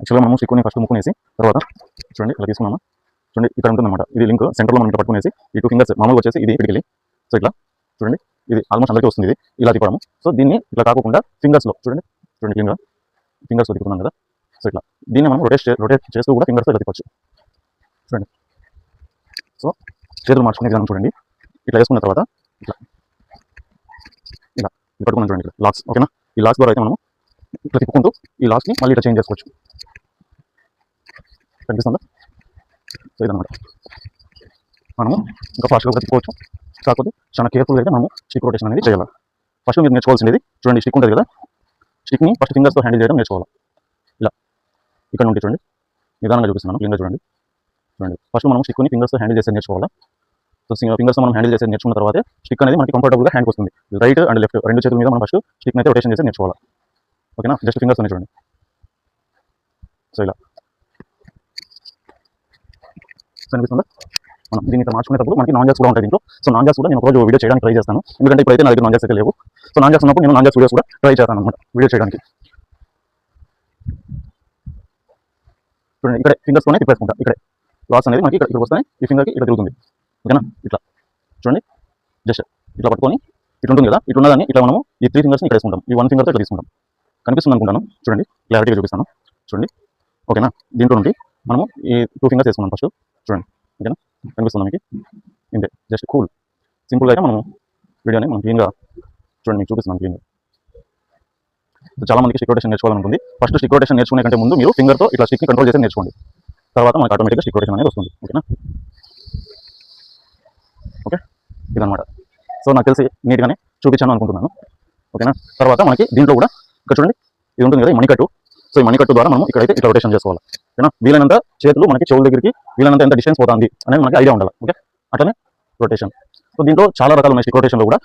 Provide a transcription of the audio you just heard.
యాక్చువల్గా మనం స్టిక్ని ఫస్ట్ ముక్కునేసి తర్వాత చూడండి ఇలా తీసుకున్నాము చూడండి ఇక్కడ ఉంటుందన్నమాట. ఇది లింక్ సెంటర్లో మనం ఇట్లా పట్టుకునేసి ఈ టూ ఫింగర్స్ మామూలుగా వచ్చేసి ఇది ఇక్కడికి సో ఇట్లా చూడండి ఇది ఆల్మోస్ట్ అందరికీ వస్తుంది ఇది. ఇలా తిప్పడము. సో దీన్ని ఇట్లా కాకుండా ఫింగర్స్లో చూడండి చూడండి క్లీన్గా ఫింగర్స్లో తిప్పుకున్నాం కదా. సో ఇట్లా దీన్ని మనం రొటేట్ రొటేట్ చేస్తూ కూడా ఫింగర్స్తో ఇలా తిప్పచ్చు. చూడండి. సో చేతులు మార్చుకునే విధానం చూడండి. ఇట్లా వేసుకున్న తర్వాత ఇట్లా. ఇలా పట్టుకున్నాం చూడండి ఇక్కడ లాక్స్ ఓకేనా ఈ లాక్స్ ద్వారా అయితే మనం ఇట్లా తిప్పుకుంటూ ఈ లాక్స్ని మళ్ళీ ఇట్లా చేంజ్ చేసుకోవచ్చు. కనిపిస్తుందా. సో ఇదనమాట మనము ఇంకా ఫాస్ట్గా బ్రతికోవచ్చు కాకపోతే చాలా కేర్ఫుల్గా అయితే మనము స్టిక్ రొటేషన్ అనేది చేయాలి. ఫస్ట్ మీరు నేర్చుకోవాల్సింది చూడండి స్టిక్ ఉంటుంది కదా. స్టిక్ని ఫస్ట్ ఫింగర్స్తో హ్యాండిల్ చేయడం నేర్చుకోవాలి. ఇలా. ఇక్కడ నుండి చూడండి. నిదానంగా చూపిస్తున్నాను క్లీన్గా చూడండి. చూడండి. ఫస్ట్ మనం స్టిక్ని ఫింగర్స్తో హ్యాండిల్ చేసేది నేర్చుకోవాలి? సో ఫింగర్స్ మనం హ్యాండిల్ చేసేది నేర్చుకున్న తర్వాత స్టిక్ అనేది మనకి కంఫర్టబుల్గా హ్యాండ్ వస్తుంది. రైట్ అండ్ లెఫ్ట్ రెండు చేతుల మీద మనం ఫస్ట్ స్టిక్ అయితే రొటేషన్ చేసి నేర్చుకోవాలి? ఓకేనా జస్ట్ ఫింగర్స్ చూడండి. సో ఇలా. కనిపిస్తుందా మనం దీన్ని ఇట్లా మార్చుకునేటప్పుడు మనకి నాన్ జాస్ కూడా ఉంటాయి దీంట్లో. సో నాన్ జాస్ కూడా నేను రోజు వీడియో చేయడానికి ట్రై చేస్తాను. ఎందుకంటే ఇప్పుడైతే నా దగ్గర నాన్ జాస్ అయితే లేవు. సో నాన్ జాస్ ఉన్నప్పుడు నేను నాన్ జాస్ వీడియోస్ కూడా ట్రై చేస్తాను అనమాట వీడియో చేయడానికి. చూడండి ఇక్కడ ఫింగర్స్తోనే తిప్పేసుకుంటా. ఇక్కడ. లాస్ అనేది మనకి ఇక్కడ ఇక్కడ వస్తాయి ఈ ఫింగర్కి ఇక్కడ తిరుగుతుంది. ఓకేనా? ఇట్లా. చూడండి. జస్ట్ ఇట్లా పట్టుకొని ఇటు ఉంటుంది కదా? ఇటు ఉన్నదాన్ని ఇట్లా మనము ఈ త్రీ ఫింగర్స్ని ఇక్కడ తీసుకుంటాం ఈ వన్ ఫింగర్తో ఇట్లా తీసుకుంటాం. కనిపిస్తుంది అనుకుంటాను. చూడండి క్లారిటీగా చూపిస్తాను. చూడండి. ఓకేనా? దీంట్లో నుండి మనము ఈ టూ ఫింగర్స్ వేసుకున్నాం ఫస్ట్ చూడండి. ఓకేనా? కనిపిస్తుందా మీకు? ఇంతే జస్ట్ కూల్. సింపుల్గా అయితే మనము వీడియోని మనం క్లీన్గా చూడండి మీకు చూపిస్తున్నాను క్లీన్గా. చాలా మందికి స్టిక్ రొటేషన్ నేర్చుకోవాలనుకుంది. ఫస్ట్ స్టిక్ రొటేషన్ నేర్చుకునే కంటే ముందు మీరు ఫింగర్తో ఇట్లా స్టిక్ని కంట్రోల్ చేసి నేర్చుకోండి. తర్వాత మనకి ఆటోమేటిక్గా స్టిక్ రొటేషన్ అనేది వస్తుంది. ఓకేనా? ఓకే? ఇదనమాట సో నాకు తెలిసి నీట్గానే చూపించాను అనుకుంటున్నాను. ఓకేనా? తర్వాత మనకి దీంట్లో కూడా ఇక్కడ చూడండి ఇది ఉంటుంది కదా ఈ మణికట్టు. సో ఈ మణికట్టు ద్వారా మనం ఇక్కడైతే ఇట్లా రొటేషన్ చేసుకోవాలి. ఓకేనా? వీలైనంత చేతులు మనకి చెవుల దగ్గరికి వీలైనంత ఎంత డిస్టెన్స్ పోతుంది అనేది మనకి ఐడియా ఉండాలి. ఓకే? అట్లనే రొటేషన్ సో దీంట్లో చాలా రకాలు ఉన్నాయి. రొటేషన్లో కూడా